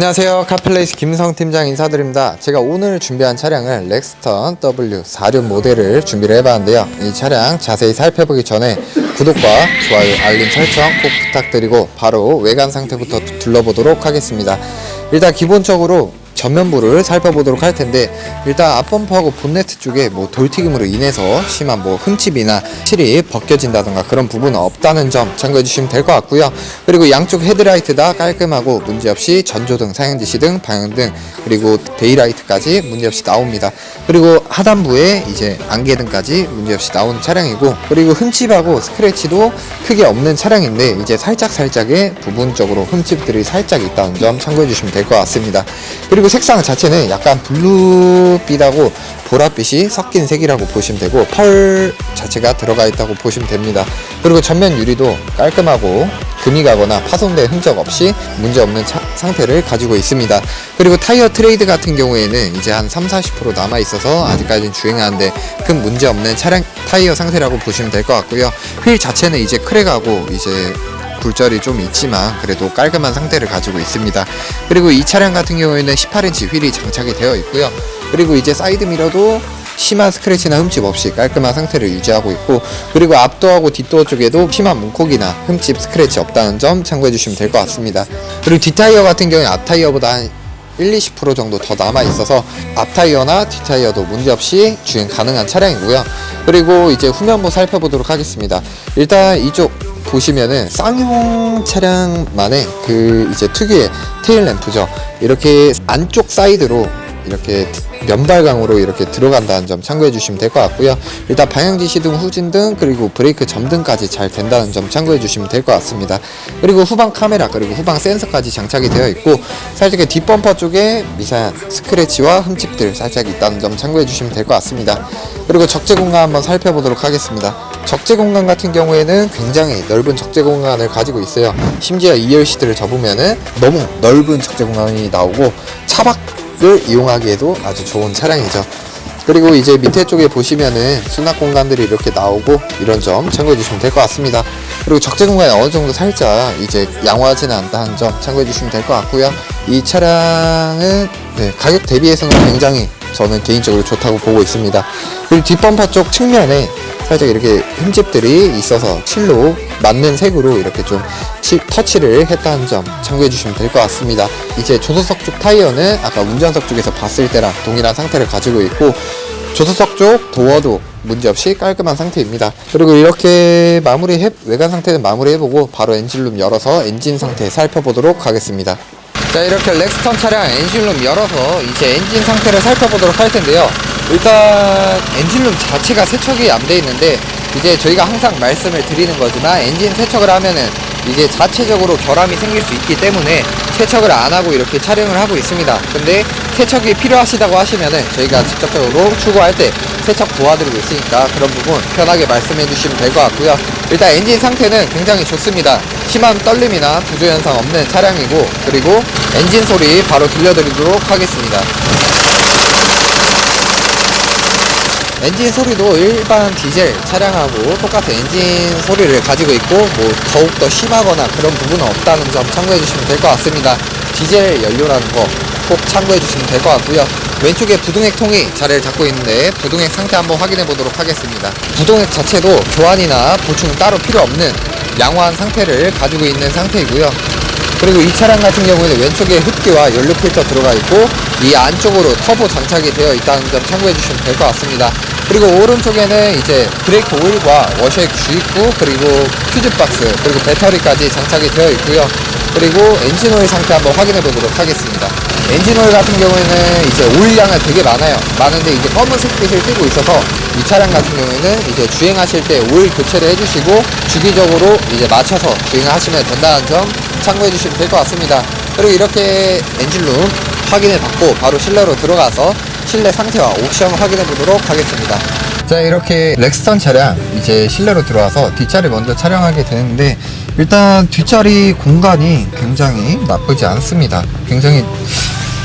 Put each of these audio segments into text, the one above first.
안녕하세요. 카플레이스 김성 팀장 인사드립니다. 제가 오늘 준비한 차량은 렉스턴 W46 모델을 준비를 해봤는데요. 이 차량 자세히 살펴보기 전에 구독과 좋아요 알림 설정 꼭 부탁드리고 바로 외관 상태부터 둘러보도록 하겠습니다. 일단 기본적으로 전면부를 살펴보도록 할 텐데 일단 앞범퍼하고 본네트 쪽에 뭐 돌튀김으로 인해서 심한 뭐 흠집이나 실이 벗겨진다던가 그런 부분은 없다는 점 참고해 주시면 될 것 같고요. 그리고 양쪽 헤드라이트 다 깔끔하고 문제없이 전조등, 사행지시등, 방향등 그리고 데이라이트까지 문제없이 나옵니다. 그리고 하단부에 이제 안개등까지 문제없이 나오는 차량이고 그리고 흠집하고 스크래치도 크게 없는 차량인데 이제 살짝 살짝의 부분적으로 흠집들이 살짝 있다는 점 참고해 주시면 될 것 같습니다. 그리고 색상 자체는 약간 블루빛하고 보랏빛이 섞인 색이라고 보시면 되고 펄 자체가 들어가 있다고 보시면 됩니다. 그리고 전면 유리도 깔끔하고 금이 가거나 파손된 흔적 없이 문제없는 차- 상태를 가지고 있습니다. 그리고 타이어 트레이드 같은 경우에는 이제 한 3, 40% 남아 있어서 아직까지는 주행하는데 큰 문제 없는 차량 타이어 상태라고 보시면 될 것 같고요. 휠 자체는 이제 크랙하고 이제 굴절이 좀 있지만 그래도 깔끔한 상태를 가지고 있습니다. 그리고 이 차량 같은 경우에는 18인치 휠이 장착이 되어 있고요. 그리고 이제 사이드 미러도 심한 스크래치나 흠집 없이 깔끔한 상태를 유지하고 있고 그리고 앞도어하고 뒷도어 쪽에도 심한 문콕이나 흠집 스크래치 없다는 점 참고해 주시면 될 것 같습니다. 그리고 뒷타이어 같은 경우에 앞타이어보다 한 1, 20% 정도 더 남아 있어서 앞타이어나 뒷타이어도 문제없이 주행 가능한 차량이고요. 그리고 이제 후면부 살펴보도록 하겠습니다. 일단 이쪽 보시면은 쌍용 차량만의 그 이제 특유의 테일 램프죠. 이렇게 안쪽 사이드로 이렇게 면발광으로 이렇게 들어간다는 점 참고해 주시면 될 것 같고요. 일단 방향지 시등, 후진등 그리고 브레이크 점등까지 잘 된다는 점 참고해 주시면 될 것 같습니다. 그리고 후방 카메라 그리고 후방 센서까지 장착이 되어 있고 살짝 뒷범퍼 쪽에 미세한 스크래치와 흠집들 살짝 있다는 점 참고해 주시면 될 것 같습니다. 그리고 적재 공간 한번 살펴보도록 하겠습니다. 적재 공간 같은 경우에는 굉장히 넓은 적재 공간을 가지고 있어요. 심지어 2열 시트를 접으면은 너무 넓은 적재 공간이 나오고 차박을 이용하기에도 아주 좋은 차량이죠. 그리고 이제 밑에 쪽에 보시면은 수납 공간들이 이렇게 나오고 이런 점 참고해 주시면 될 것 같습니다. 그리고 적재 공간이 어느 정도 살짝 이제 양호하지는 않다는 점 참고해 주시면 될 것 같고요. 이 차량은 네, 가격 대비해서는 굉장히 저는 개인적으로 좋다고 보고 있습니다. 그리고 뒷범퍼 쪽 측면에 살짝 이렇게 흠집들이 있어서 칠로 맞는 색으로 이렇게 좀 칠- 터치를 했다는 점 참고해 주시면 될 것 같습니다. 이제 조수석 쪽 타이어는 아까 운전석 쪽에서 봤을 때랑 동일한 상태를 가지고 있고 조수석 쪽 도어도 문제없이 깔끔한 상태입니다. 그리고 이렇게 마무리해 외관 상태는 마무리해보고 바로 엔진룸 열어서 엔진 상태 살펴보도록 하겠습니다. 자 이렇게 렉스턴 차량 엔진룸 열어서 이제 엔진 상태를 살펴보도록 할 텐데요 일단 엔진룸 자체가 세척이 안 돼 있는데 이제 저희가 항상 말씀을 드리는 거지만 엔진 세척을 하면은 이제 자체적으로 결함이 생길 수 있기 때문에 세척을 안 하고 이렇게 촬영을 하고 있습니다. 근데 세척이 필요하시다고 하시면은 저희가 직접적으로 출고할 때 세척 도와드리고 있으니까 그런 부분 편하게 말씀해 주시면 될 것 같고요. 일단 엔진 상태는 굉장히 좋습니다. 심한 떨림이나 부조 현상 없는 차량이고 그리고 엔진 소리 바로 들려드리도록 하겠습니다 엔진 소리도 일반 디젤 차량하고 똑같은 엔진 소리를 가지고 있고 뭐 더욱더 심하거나 그런 부분은 없다는 점 참고해 주시면 될 것 같습니다. 디젤 연료라는 거 꼭 참고해 주시면 될 것 같고요. 왼쪽에 부동액 통이 자리를 잡고 있는데 부동액 상태 한번 확인해 보도록 하겠습니다. 부동액 자체도 교환이나 보충 따로 필요 없는 양호한 상태를 가지고 있는 상태이고요. 그리고 이 차량 같은 경우에는 왼쪽에 흡기와 연료 필터 들어가 있고 이 안쪽으로 터보 장착이 되어 있다는 점 참고해 주시면 될 것 같습니다. 그리고 오른쪽에는 이제 브레이크 오일과 워셔액 주입구 그리고 퓨즈 박스 그리고 배터리까지 장착이 되어 있고요. 그리고 엔진 오일 상태 한번 확인해 보도록 하겠습니다. 엔진 오일 같은 경우에는 이제 오일량은 되게 많아요. 많은데 이제 검은색 빛을 띠고 있어서 이 차량 같은 경우에는 이제 주행하실 때 오일 교체를 해주시고 주기적으로 이제 맞춰서 주행하시면 된다는 점 참고해 주시면 될 것 같습니다. 그리고 이렇게 엔진룸 확인을 받고 바로 실내로 들어가서 실내 상태와 옵션 확인해 보도록 하겠습니다. 자 이렇게 렉스턴 차량 이제 실내로 들어와서 뒷자리 먼저 촬영하게 되는데 일단 뒷자리 공간이 굉장히 나쁘지 않습니다. 굉장히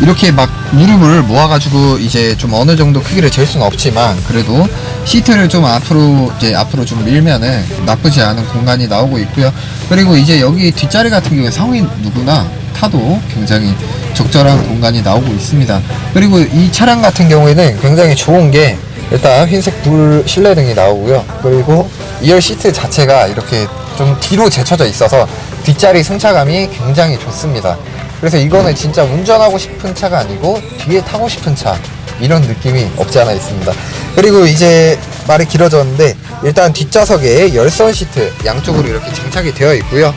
이렇게 막 무릎을 모아가지고 이제 좀 어느 정도 크기를 잴 수는 없지만 그래도 시트를 좀 앞으로 이제 앞으로 좀 밀면은 나쁘지 않은 공간이 나오고 있고요. 그리고 이제 여기 뒷자리 같은 경우에 성인 누구나 다 타도 굉장히 적절한 공간이 나오고 있습니다. 그리고 이 차량 같은 경우에는 굉장히 좋은 게 일단 흰색 불 실내등이 나오고요. 그리고 2열 시트 자체가 이렇게 좀 뒤로 제쳐져 있어서 뒷자리 승차감이 굉장히 좋습니다. 그래서 이거는 진짜 운전하고 싶은 차가 아니고 뒤에 타고 싶은 차 이런 느낌이 없지 않아 있습니다. 그리고 이제 말이 길어졌는데 일단 뒷좌석에 열선 시트 양쪽으로 이렇게 장착이 되어 있고요.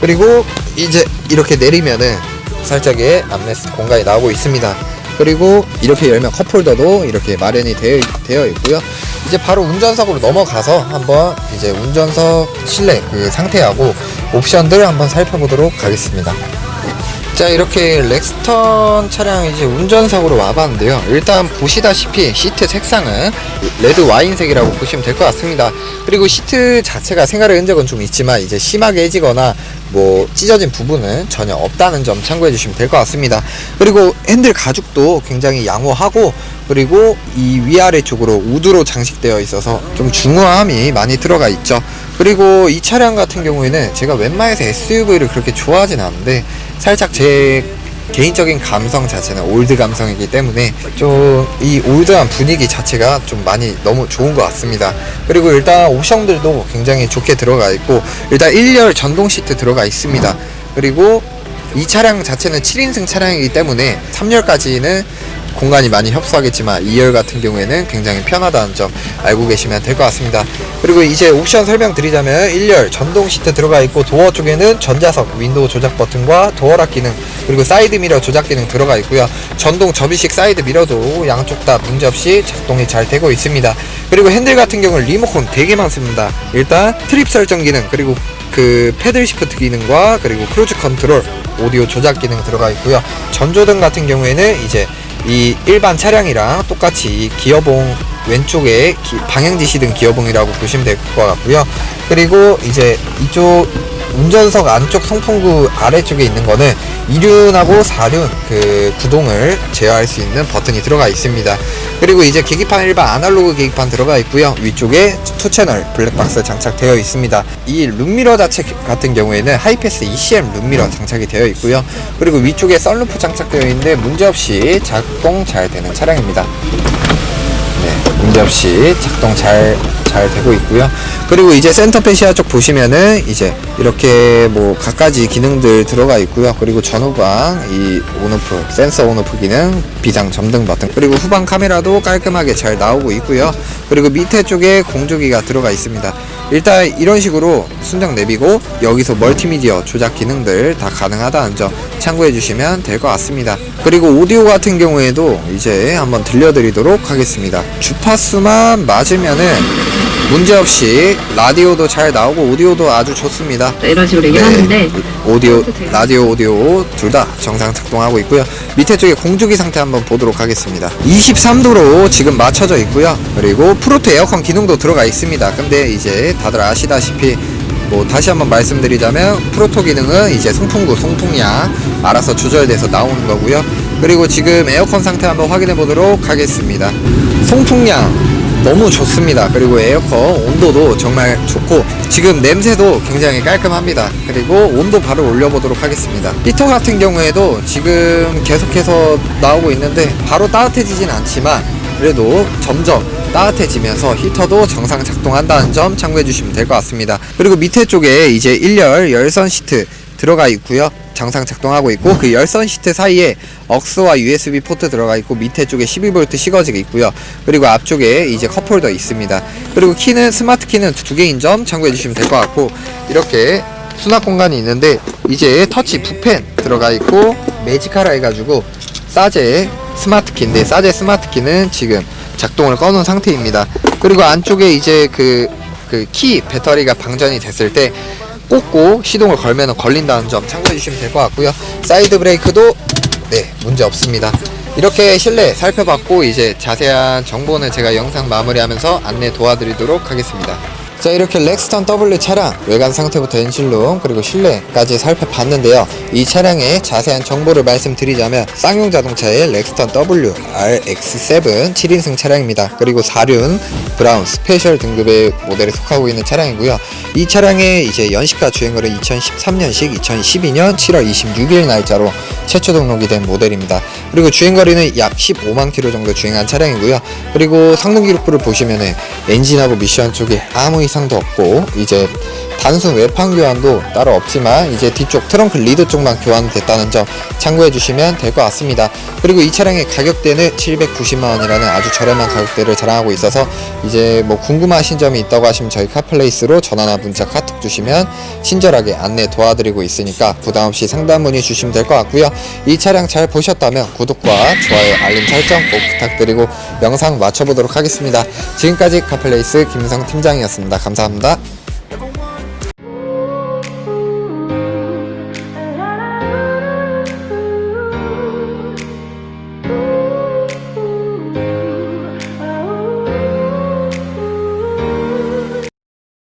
그리고 이제 이렇게 내리면은 살짝의 암레스트 공간이 나오고 있습니다. 그리고 이렇게 열면 컵홀더도 이렇게 마련이 되어, 되어 있고요. 이제 바로 운전석으로 넘어가서 한번 이제 운전석 실내 그 상태하고 옵션들 한번 살펴보도록 하겠습니다. 자 이렇게 렉스턴 차량 이제 운전석으로 와봤는데요. 일단 보시다시피 시트 색상은 레드 와인색이라고 보시면 될 것 같습니다. 그리고 시트 자체가 생활의 흔적은 좀 있지만 이제 심하게 해지거나 뭐 찢어진 부분은 전혀 없다는 점 참고해 주시면 될 것 같습니다. 그리고 핸들 가죽도 굉장히 양호하고 그리고 이 위아래 쪽으로 우드로 장식되어 있어서 좀 중후함이 많이 들어가 있죠. 그리고 이 차량 같은 경우에는 제가 웬만해서 SUV를 그렇게 좋아하진 않는데 살짝 제 개인적인 감성 자체는 올드 감성이기 때문에 좀 이 올드한 분위기 자체가 좀 많이 너무 좋은 것 같습니다. 그리고 일단 옵션들도 굉장히 좋게 들어가 있고 일단 1열 전동 시트 들어가 있습니다. 그리고 이 차량 자체는 7인승 차량이기 때문에 3열까지는 공간이 많이 협소하겠지만 2열 같은 경우에는 굉장히 편하다는 점 알고 계시면 될 것 같습니다. 그리고 이제 옵션 설명드리자면 1열 전동 시트 들어가 있고 도어 쪽에는 전자석 윈도우 조작 버튼과 도어락 기능 그리고 사이드 미러 조작 기능 들어가 있고요. 전동 접이식 사이드 미러도 양쪽 다 문제없이 작동이 잘 되고 있습니다. 그리고 핸들 같은 경우는 리모컨 되게 많습니다. 일단 트립 설정 기능 그리고 그 패들 시프트 기능과 그리고 크루즈 컨트롤 오디오 조작 기능 들어가 있고요. 전조등 같은 경우에는 이제 이 일반 차량이랑 똑같이 이 기어봉 왼쪽에 기- 방향 지시등 기어봉이라고 보시면 될 것 같고요. 그리고 이제 이쪽 운전석 안쪽 송풍구 아래쪽에 있는 거는 2륜하고 4륜 그 구동을 제어할 수 있는 버튼이 들어가 있습니다. 그리고 이제 계기판 일반 아날로그 계기판 들어가 있고요. 위쪽에 투 채널 블랙박스 장착되어 있습니다. 이 룸미러 자체 같은 경우에는 하이패스 ECM 룸미러 장착이 되어 있고요. 그리고 위쪽에 썬루프 장착되어 있는데 문제없이 작동 잘 되는 차량입니다. 네, 문제없이 작동 잘, 잘 되고 있고요. 그리고 이제 센터 페시아 쪽 보시면은 이제 이렇게 뭐 갖가지 기능들 들어가 있고요. 그리고 전후방 이 온오프, 센서 온오프 기능, 비상 점등 버튼, 그리고 후방 카메라도 깔끔하게 잘 나오고 있고요. 그리고 밑에 쪽에 공조기가 들어가 있습니다. 일단 이런 식으로 순정 내비고 여기서 멀티미디어 조작 기능들 다 가능하다는 점 참고해 주시면 될 것 같습니다. 그리고 오디오 같은 경우에도 이제 한번 들려드리도록 하겠습니다. 주파수만 맞으면은 문제없이 라디오도 잘 나오고 오디오도 아주 좋습니다. 이런 식으로 얘기를 네, 하는데 오디오, 라디오, 오디오 둘 다 정상 작동하고 있고요. 밑에 쪽에 공조기 상태 한번 보도록 하겠습니다. 23도로 지금 맞춰져 있고요. 그리고 프로토 에어컨 기능도 들어가 있습니다. 근데 이제 다들 아시다시피 뭐 다시 한번 말씀드리자면 프로토 기능은 이제 송풍구, 송풍량 알아서 조절돼서 나오는 거고요. 그리고 지금 에어컨 상태 한번 확인해 보도록 하겠습니다. 송풍량 너무 좋습니다. 그리고 에어컨 온도도 정말 좋고 지금 냄새도 굉장히 깔끔합니다. 그리고 온도 바로 올려보도록 하겠습니다. 히터 같은 경우에도 지금 계속해서 나오고 있는데 바로 따뜻해지진 않지만 그래도 점점 따뜻해지면서 히터도 정상 작동한다는 점 참고해 주시면 될 것 같습니다. 그리고 밑에 쪽에 이제 1열 열선 시트 들어가 있고요. 정상 작동하고 있고 그 열선 시트 사이에 억스와 USB 포트 들어가 있고 밑에 쪽에 12V 시거지가 있고요. 그리고 앞쪽에 이제 컵홀더 있습니다. 그리고 키는 스마트 키는 두 개인 점 참고해 주시면 될 것 같고 이렇게 수납 공간이 있는데 이제 터치 붓펜 들어가 있고 매직하라 해가지고 사제 스마트 키인데 사제 스마트 키는 지금 작동을 꺼놓은 상태입니다. 그리고 안쪽에 이제 그 그 키 배터리가 방전이 됐을 때 꽂고 시동을 걸면 걸린다는 점 참고해 주시면 될 것 같고요. 사이드 브레이크도 네 문제 없습니다. 이렇게 실내 살펴봤고 이제 자세한 정보는 제가 영상 마무리하면서 안내 도와드리도록 하겠습니다. 자 이렇게 렉스턴 W 차량 외관 상태부터 엔진룸 그리고 실내까지 살펴봤는데요. 이 차량의 자세한 정보를 말씀드리자면 쌍용 자동차의 렉스턴 W RX7 7인승 차량입니다. 그리고 4륜 브라운 스페셜 등급의 모델에 속하고 있는 차량이고요. 이 차량의 이제 연식과 주행거리 2013년식 2012년 7월 26일 날짜로 최초 등록이 된 모델입니다. 그리고 주행거리는 약 15만 킬로 정도 주행한 차량이고요. 그리고 성능 기록부를 보시면은 엔진하고 미션 쪽에 아무 이상도 없고 이제 단순 외판 교환도 따로 없지만 이제 뒤쪽 트렁크 리드 쪽만 교환됐다는 점 참고해 주시면 될 것 같습니다. 그리고 이 차량의 가격대는 790만 원이라는 아주 저렴한 가격대를 자랑하고 있어서 이제 뭐 궁금하신 점이 있다고 하시면 저희 카플레이스로 전화나 문자 카톡 주시면 친절하게 안내 도와드리고 있으니까 부담 없이 상담 문의 주시면 될 것 같고요. 이 차량 잘 보셨다면 구독과 좋아요 알림 설정 꼭 부탁드리고 영상 마쳐보도록 하겠습니다. 지금까지 카플레이스 김성 팀장이었습니다. 감사합니다.